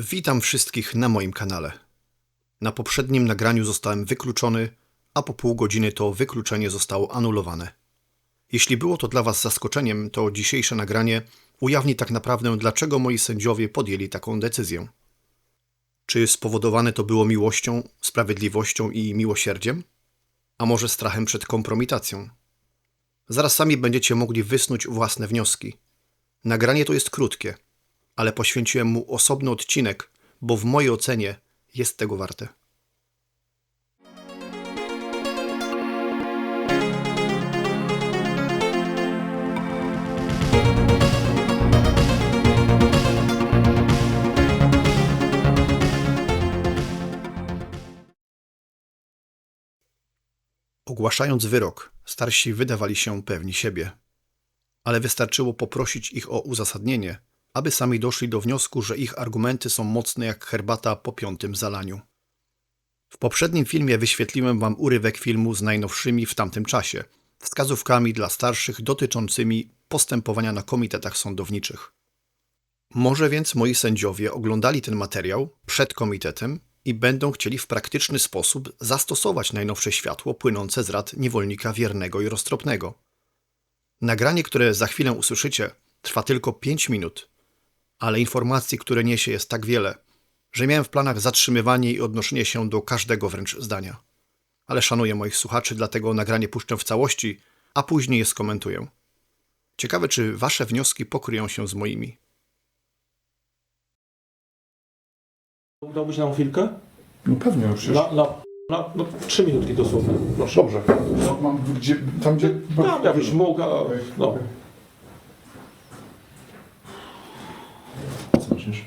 Witam wszystkich na moim kanale. Na poprzednim nagraniu zostałem wykluczony, a po pół godziny to wykluczenie zostało anulowane. Jeśli było to dla Was zaskoczeniem, to dzisiejsze nagranie ujawni tak naprawdę, dlaczego moi sędziowie podjęli taką decyzję. Czy spowodowane to było miłością, sprawiedliwością i miłosierdziem? A może strachem przed kompromitacją? Zaraz sami będziecie mogli wysnuć własne wnioski. Nagranie to jest krótkie, ale poświęciłem mu osobny odcinek, bo w mojej ocenie jest tego warte. Ogłaszając wyrok, starsi wydawali się pewni siebie. Ale wystarczyło poprosić ich o uzasadnienie, aby sami doszli do wniosku, że ich argumenty są mocne jak herbata po piątym zalaniu. W poprzednim filmie wyświetliłem wam urywek filmu z najnowszymi w tamtym czasie, wskazówkami dla starszych dotyczącymi postępowania na komitetach sądowniczych. Może więc moi sędziowie oglądali ten materiał przed komitetem i będą chcieli w praktyczny sposób zastosować najnowsze światło płynące z rad niewolnika wiernego i roztropnego. Nagranie, które za chwilę usłyszycie, trwa tylko 5 minut, ale informacji, które niesie, jest tak wiele, że miałem w planach zatrzymywanie i odnoszenie się do każdego wręcz zdania. Ale szanuję moich słuchaczy, dlatego nagranie puszczę w całości, a później je skomentuję. Ciekawe, czy wasze wnioski pokryją się z moimi. Dałbyś nam chwilkę? No pewnie, no przecież. Na, na, na no, trzy minutki dosłownie. Proszę. Dobrze. No, mam gdzie, tam gdzie... Tam jakbyś mógł, a, no. Myślisz?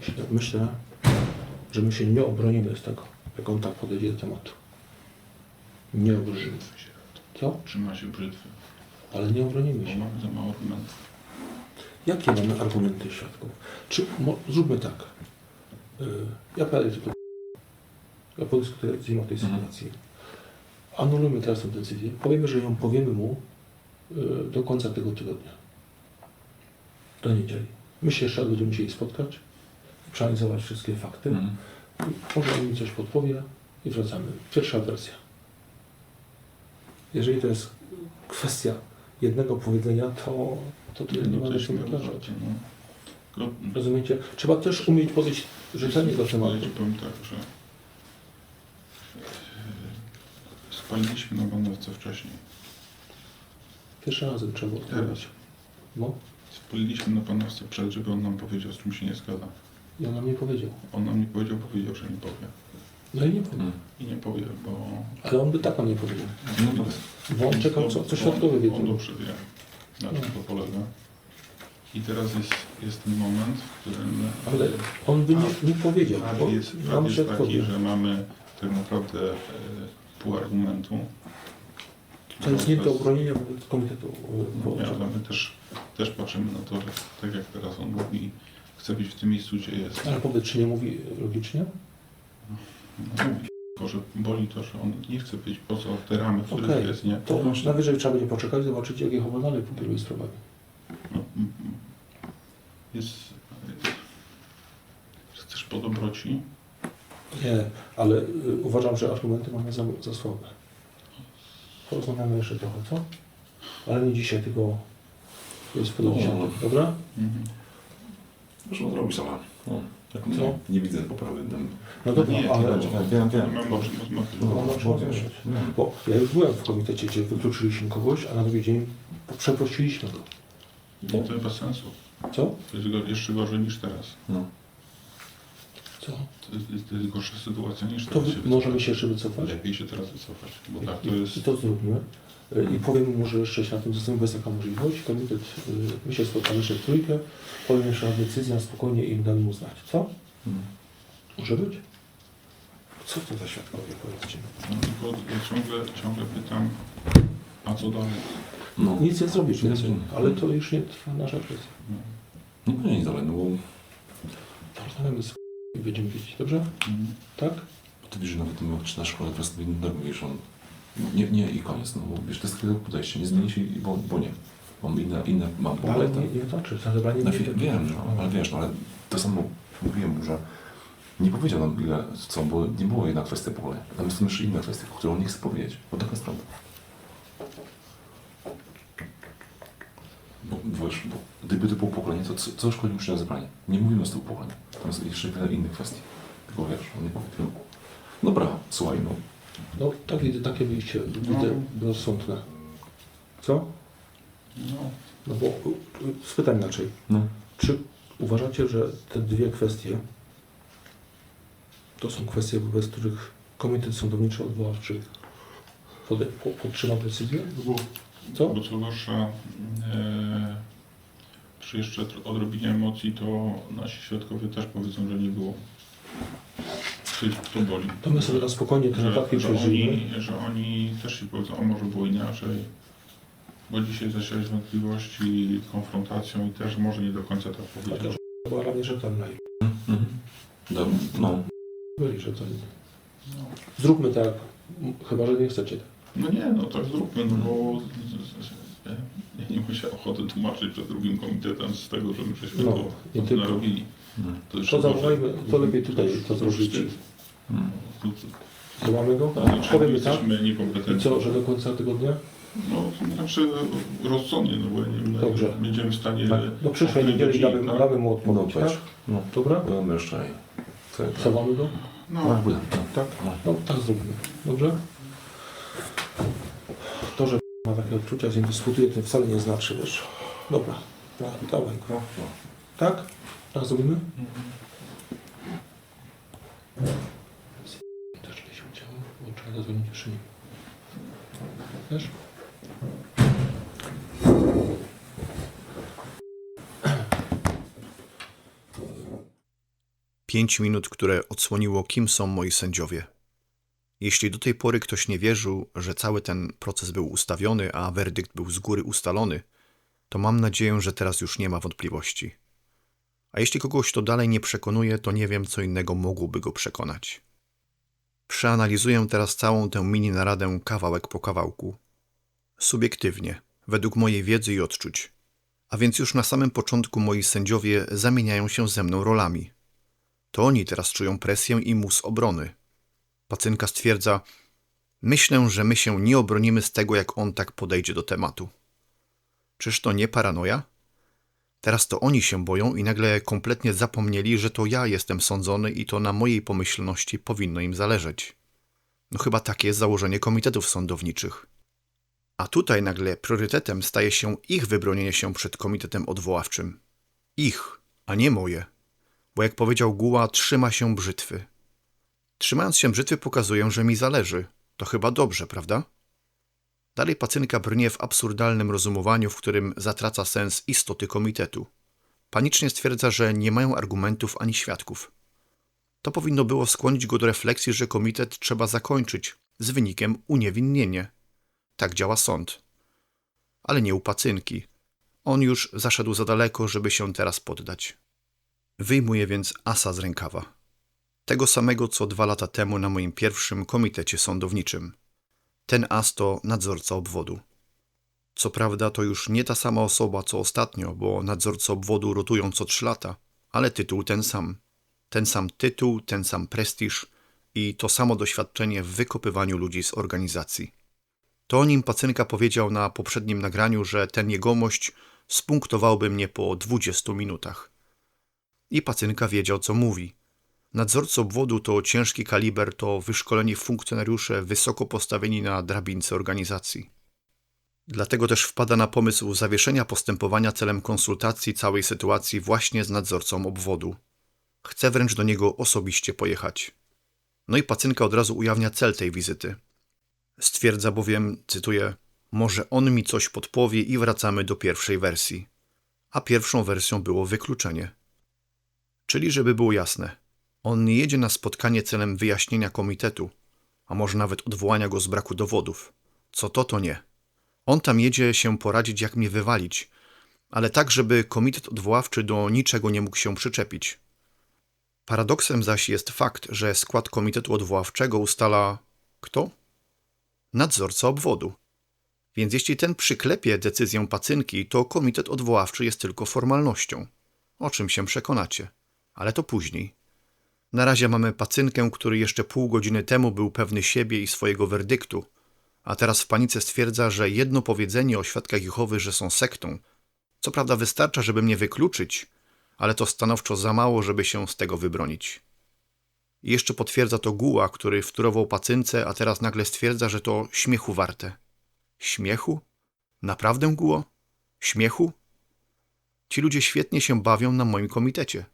Myślę, myślę, że my się nie obronimy z tego, jak on tak podejdzie do tematu. Nie obronimy się. Co? Trzyma się brzytwy, Ale nie obronimy bo się. mamy za mało argumentów. Jakie mamy argumenty świadków? Czy, mo, zróbmy tak. Y, ja pojadę tylko. Ja podyskutuję z nim o tej Mhm. sytuacji. Anulujmy teraz tę decyzję. Powiemy, że ją powiemy mu y, do końca tego tygodnia. Do niedzieli. My się jeszcze będziemy musieli spotkać, przeanalizować wszystkie fakty. Mhm. Może on mi coś podpowie i wracamy. Pierwsza wersja. Jeżeli to jest kwestia jednego powiedzenia, to, to tu nie No ma się no. Rozumiecie? Trzeba też umieć podejść rzetelnie do tematu. ja powiem tak, że e, spaliliśmy na banderce wcześniej. Pierwszy razem trzeba było odpowiedzieć. No, Spaliliśmy na banderce przed, żeby on nam powiedział, z czym się nie zgadza. i on nam nie powiedział. On nam nie powiedział, powiedział, że nie powie. No i nie powiedział. I nie powie, bo... Ale on by tak nam nie powiedział. No to Bo on czekał, co, co świadkowie On wiedzą. dobrze wie, na czym to polega. I teraz jest, jest ten moment, w którym... Ale on by nie, nie powiedział, bo jest, nam prawd jest taki, że mamy tak naprawdę e, pół argumentu. To jest nie do obronienia wobec komitetu y, Nie, wyborczego. ale my też, też patrzymy na to, że tak jak teraz on mówi, chce być w tym miejscu, gdzie jest. Ale powiedz, czy nie mówi logicznie? No, mówi, tylko, że boli to, że on nie chce być poza terami, w których Okej, jest, nie? to najwyżej trzeba będzie poczekać, zobaczyć, jak Jehowa dalej pokieruje sprawami. No, mm, mm. jest... Chcesz po dobroci? Nie, ale y, uważam, że argumenty mamy za, za słabe. Porozmawiamy jeszcze trochę, co? Ale nie dzisiaj, tylko jest po do No. dziesiątej, dobra? Mhm. Można zrobić sama. No, jak Co? nie, nie widzę poprawy tam. No dobra, Nie, to ale... będzie- Wiem, Nie wiem. No, No, no, bo no, no. Ja już byłem w komitecie, gdzie wykluczyliśmy kogoś, a na drugi dzień przeprosiliśmy go. No to bez sensu. Co? To jest go- jeszcze gorzej niż teraz. No. Co? To jest, to jest gorsza sytuacja niż To teraz się możemy się jeszcze wycofać? Lepiej się teraz wycofać, bo tak to I, jest... I to zrobimy. I powiem mu, że jeszcze się na tym zastanowić, bo jest taka możliwość. Komitet, my się spotkamy jeszcze w trójkę, powiem jeszcze raz decyzję, a spokojnie im dam mu znać. Co? Mm. Może być? Co to za świadkowie, powiedzcie? No, tylko ja ciągle, ciągle pytam, a co dalej? No. Nic nie zrobisz, Nic nie? nie. ale to już nie trwa nasza kwestia. No nie nic dalej, no bo z i będziemy wiedzieć, dobrze? Mhm. Tak? ty wiesz, że nawet my na szkole teraz sobie innego wiesz, on nie, nie i koniec, no bo wiesz, to jest takie podejście, nie zmieni się, bo, bo nie. Mam inne, inne mam Ale poglądy. nie, nie znaczy, za zebranie Na nie chwilę, wiem, no, ale wiesz, no ale to samo mówiłem mu, że nie powiedział nam ile, co, bo nie było jedna kwestia pokolenia. Tam są jeszcze inne kwestie, które on nie chce powiedzieć. Bo taka jest prawda. Bo, wiesz, bo gdyby to było pokolenie, to co, co szkodzi mu zebranie? Nie mówimy z tego pokolenia. Tam jest jeszcze wiele innych kwestii. Tylko wiesz, on nie powiedział. Dobra, słuchaj, no. No, tak, widzę, takie wyjście widzę rozsądne. Co? No, No bo y, spytam inaczej. no. Czy uważacie, że te dwie kwestie to są kwestie, wobec których Komitet Sądowniczy Odwoławczy pode- po- podtrzymał decyzję? bo, Co? bo co gorsza, e, przy jeszcze tr- odrobinie emocji, to nasi świadkowie też powiedzą, że nie było. To boli. To my sobie na spokojnie te notatki że, przejrzyjmy. oni, że oni też się powiedzą, a może było inaczej. Bo dzisiaj zasiałeś wątpliwości konfrontacją i też może nie do końca tak powiedział. też była ranie rzetelna i Mhm. Dobra, no. byli rzetelni. No. Zróbmy tak, m, chyba że nie chcecie. No nie, no tak zróbmy, no bo z- z- z- ja nie musiałem ochoty tłumaczyć przed drugim komitetem z tego, że my żeśmy No, to, nie to tylko. narobili. Mhm. To, To zawołajmy, to lepiej tutaj to zrobić. Mhm. To- Złamy go, to znaczy, powiemy tak. jesteśmy I niekompetentni. co, że do końca tygodnia? No, znaczy rozsądnie, no bo nie Dobrze. będziemy w stanie... Tak. Do przyszłej o niedzieli damy, tak? damy mu No, odpowiedź, patrz. tak? No. Dobra? Byłem jeszcze i... Tak. Go? No, No, byłem. Tak? No. No tak zróbmy. Dobrze? To, że ma takie odczucia, z nim dyskutuje, to wcale nie znaczy, wiesz. Dobra. No, dawaj go. No, no. Tak? Tak zrobimy? Też nie się udziało, Wiesz? Pięć minut, które odsłoniło, kim są moi sędziowie. Jeśli do tej pory ktoś nie wierzył, że cały ten proces był ustawiony, a werdykt był z góry ustalony, to mam nadzieję, że teraz już nie ma wątpliwości. A jeśli kogoś to dalej nie przekonuje, to nie wiem, co innego mogłoby go przekonać. Przeanalizuję teraz całą tę mini naradę kawałek po kawałku. Subiektywnie, według mojej wiedzy i odczuć. A więc już na samym początku moi sędziowie zamieniają się ze mną rolami. To oni teraz czują presję i mus obrony. Pacynka stwierdza: Myślę, że my się nie obronimy z tego, jak on tak podejdzie do tematu. Czyż to nie paranoja? Teraz to oni się boją i nagle kompletnie zapomnieli, że to ja jestem sądzony i to na mojej pomyślności powinno im zależeć. No chyba takie jest założenie komitetów sądowniczych. A tutaj nagle priorytetem staje się ich wybronienie się przed komitetem odwoławczym. Ich, a nie moje bo jak powiedział Guła, trzyma się brzytwy. Trzymając się brzytwy pokazuję, że mi zależy. To chyba dobrze, prawda? Dalej pacynka brnie w absurdalnym rozumowaniu, w którym zatraca sens istoty komitetu. Panicznie stwierdza, że nie mają argumentów ani świadków. To powinno było skłonić go do refleksji, że komitet trzeba zakończyć z wynikiem uniewinnienie. Tak działa sąd. Ale nie u pacynki. On już zaszedł za daleko, żeby się teraz poddać. Wyjmuję więc asa z rękawa. Tego samego, co dwa lata temu na moim pierwszym komitecie sądowniczym. Ten as to nadzorca obwodu. Co prawda to już nie ta sama osoba co ostatnio, bo nadzorcy obwodu rotują co trzy lata, ale tytuł ten sam. Ten sam tytuł, ten sam prestiż i to samo doświadczenie w wykopywaniu ludzi z organizacji. To o nim Pacynka powiedział na poprzednim nagraniu, że ten jegomość spunktowałby mnie po 20 minutach. I Pacynka wiedział, co mówi. Nadzorcy obwodu to ciężki kaliber, to wyszkoleni funkcjonariusze wysoko postawieni na drabince organizacji. Dlatego też wpada na pomysł zawieszenia postępowania celem konsultacji całej sytuacji właśnie z nadzorcą obwodu. Chce wręcz do niego osobiście pojechać. No i Pacynka od razu ujawnia cel tej wizyty. Stwierdza bowiem, cytuję, może on mi coś podpowie i wracamy do pierwszej wersji. A pierwszą wersją było wykluczenie. Czyli, żeby było jasne, on nie jedzie na spotkanie celem wyjaśnienia komitetu, a może nawet odwołania go z braku dowodów. Co to, to nie. On tam jedzie się poradzić, jak mnie wywalić, ale tak, żeby komitet odwoławczy do niczego nie mógł się przyczepić. Paradoksem zaś jest fakt, że skład komitetu odwoławczego ustala kto? Nadzorca obwodu. Więc jeśli ten przyklepie decyzję pacynki, to komitet odwoławczy jest tylko formalnością. O czym się przekonacie? ale to później. Na razie mamy pacynkę, który jeszcze pół godziny temu był pewny siebie i swojego werdyktu, a teraz w panice stwierdza, że jedno powiedzenie o świadkach Jehowy, że są sektą, co prawda wystarcza, żeby mnie wykluczyć, ale to stanowczo za mało, żeby się z tego wybronić. I jeszcze potwierdza to Guła, który wtórował pacynce, a teraz nagle stwierdza, że to śmiechu warte. Śmiechu? Naprawdę, Guło? Śmiechu? Ci ludzie świetnie się bawią na moim komitecie.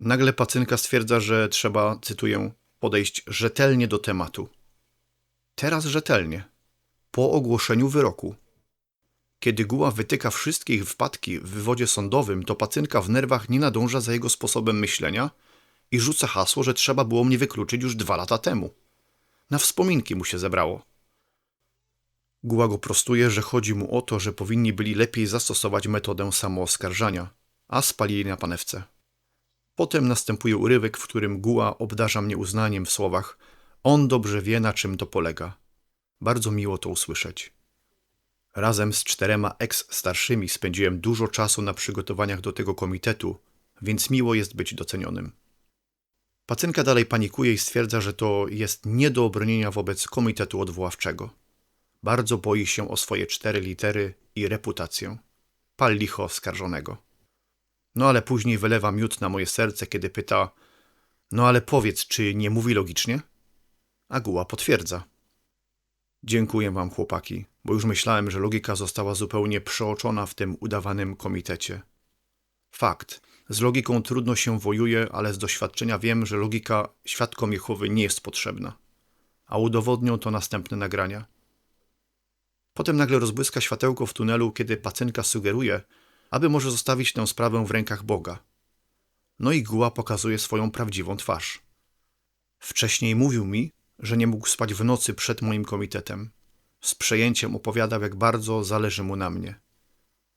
Nagle pacynka stwierdza, że trzeba, cytuję, podejść rzetelnie do tematu. Teraz rzetelnie. Po ogłoszeniu wyroku. Kiedy Guła wytyka wszystkie ich wpadki w wywodzie sądowym, to pacynka w nerwach nie nadąża za jego sposobem myślenia i rzuca hasło, że trzeba było mnie wykluczyć już dwa lata temu. Na wspominki mu się zebrało. Guła go prostuje, że chodzi mu o to, że powinni byli lepiej zastosować metodę samooskarżania, a spalili na panewce. Potem następuje urywek, w którym Guła obdarza mnie uznaniem w słowach On dobrze wie, na czym to polega. Bardzo miło to usłyszeć. Razem z czterema eks-starszymi spędziłem dużo czasu na przygotowaniach do tego komitetu, więc miło jest być docenionym. Pacynka dalej panikuje i stwierdza, że to jest nie do obronienia wobec komitetu odwoławczego. Bardzo boi się o swoje cztery litery i reputację. Pal licho oskarżonego. No ale później wylewa miód na moje serce, kiedy pyta: No ale powiedz, czy nie mówi logicznie? A Guła potwierdza. Dziękuję wam, chłopaki, bo już myślałem, że logika została zupełnie przeoczona w tym udawanym komitecie. Fakt. Z logiką trudno się wojuje, ale z doświadczenia wiem, że logika świadkom Jehowy nie jest potrzebna. A udowodnią to następne nagrania. Potem nagle rozbłyska światełko w tunelu, kiedy pacynka sugeruje, aby może zostawić tę sprawę w rękach Boga. No i Guła pokazuje swoją prawdziwą twarz. Wcześniej mówił mi, że nie mógł spać w nocy przed moim komitetem. Z przejęciem opowiadał, jak bardzo zależy mu na mnie.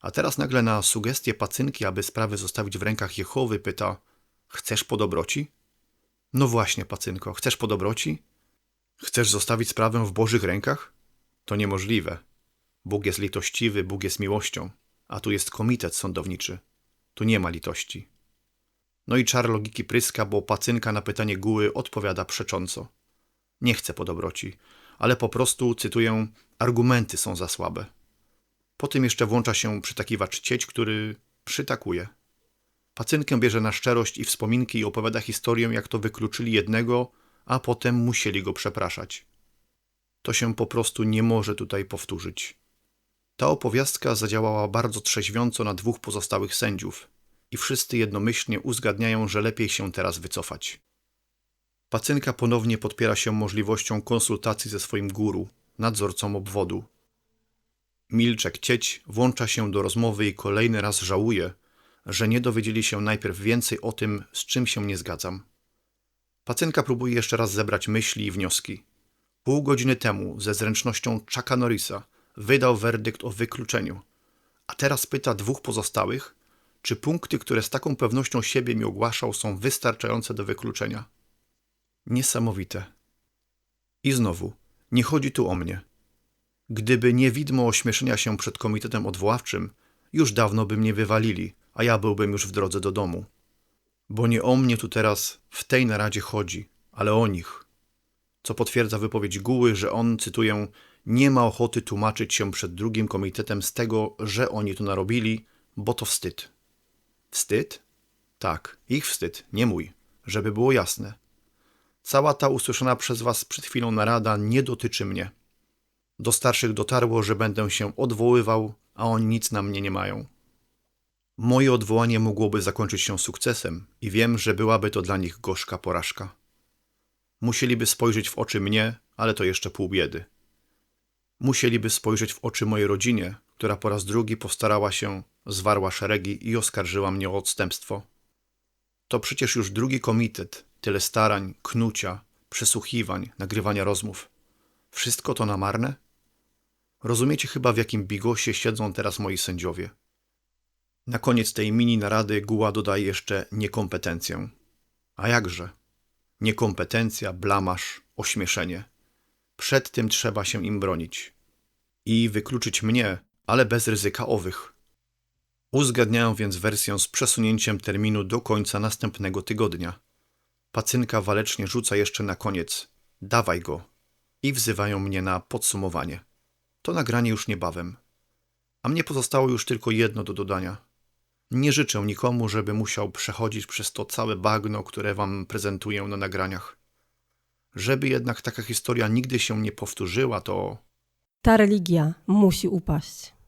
A teraz nagle na sugestię pacynki, aby sprawy zostawić w rękach Jehowy, pyta: Chcesz po dobroci? No właśnie, pacynko, chcesz po dobroci? Chcesz zostawić sprawę w Bożych rękach? To niemożliwe. Bóg jest litościwy, Bóg jest miłością, a tu jest komitet sądowniczy. Tu nie ma litości. No i czar logiki pryska, bo pacynka na pytanie Guły odpowiada przecząco. Nie chcę po dobroci, ale po prostu, cytuję, argumenty są za słabe. Potem jeszcze włącza się przytakiwacz cieć, który przytakuje. Pacynkę bierze na szczerość i wspominki i opowiada historię, jak to wykluczyli jednego, a potem musieli go przepraszać. To się po prostu nie może tutaj powtórzyć. Ta opowiastka zadziałała bardzo trzeźwiąco na dwóch pozostałych sędziów i wszyscy jednomyślnie uzgadniają, że lepiej się teraz wycofać. Pacynka ponownie podpiera się możliwością konsultacji ze swoim guru, nadzorcą obwodu. Milczek Cieć włącza się do rozmowy i kolejny raz żałuje, że nie dowiedzieli się najpierw więcej o tym, z czym się nie zgadzam. Pacynka próbuje jeszcze raz zebrać myśli i wnioski. Pół godziny temu ze zręcznością Chucka Norrisa wydał werdykt o wykluczeniu, a teraz pyta dwóch pozostałych, czy punkty, które z taką pewnością siebie mi ogłaszał, są wystarczające do wykluczenia. Niesamowite. I znowu, nie chodzi tu o mnie. Gdyby nie widmo ośmieszenia się przed komitetem odwoławczym, już dawno by mnie wywalili, a ja byłbym już w drodze do domu. Bo nie o mnie tu teraz w tej naradzie chodzi, ale o nich. Co potwierdza wypowiedź Guły, że on, cytuję, nie ma ochoty tłumaczyć się przed drugim komitetem z tego, że oni to narobili, bo to wstyd. Wstyd? Tak, ich wstyd, nie mój, żeby było jasne. Cała ta usłyszana przez was przed chwilą narada nie dotyczy mnie. Do starszych dotarło, że będę się odwoływał, a oni nic na mnie nie mają. Moje odwołanie mogłoby zakończyć się sukcesem i wiem, że byłaby to dla nich gorzka porażka. Musieliby spojrzeć w oczy mnie, ale to jeszcze pół biedy. Musieliby spojrzeć w oczy mojej rodzinie, która po raz drugi postarała się, zwarła szeregi i oskarżyła mnie o odstępstwo. To przecież już drugi komitet, tyle starań, knucia, przesłuchiwań, nagrywania rozmów. Wszystko to na marne? Rozumiecie chyba, w jakim bigosie siedzą teraz moi sędziowie. Na koniec tej mini narady Guła dodaje jeszcze niekompetencję. A jakże? Niekompetencja, blamaż, ośmieszenie. Przed tym trzeba się im bronić. I wykluczyć mnie, ale bez ryzyka owych. Uzgadniają więc wersję z przesunięciem terminu do końca następnego tygodnia. Pacynka walecznie rzuca jeszcze na koniec: Dawaj go! I wzywają mnie na podsumowanie. To nagranie już niebawem. A mnie pozostało już tylko jedno do dodania. Nie życzę nikomu, żeby musiał przechodzić przez to całe bagno, które wam prezentuję na nagraniach. Żeby jednak taka historia nigdy się nie powtórzyła, to Ta religia musi upaść.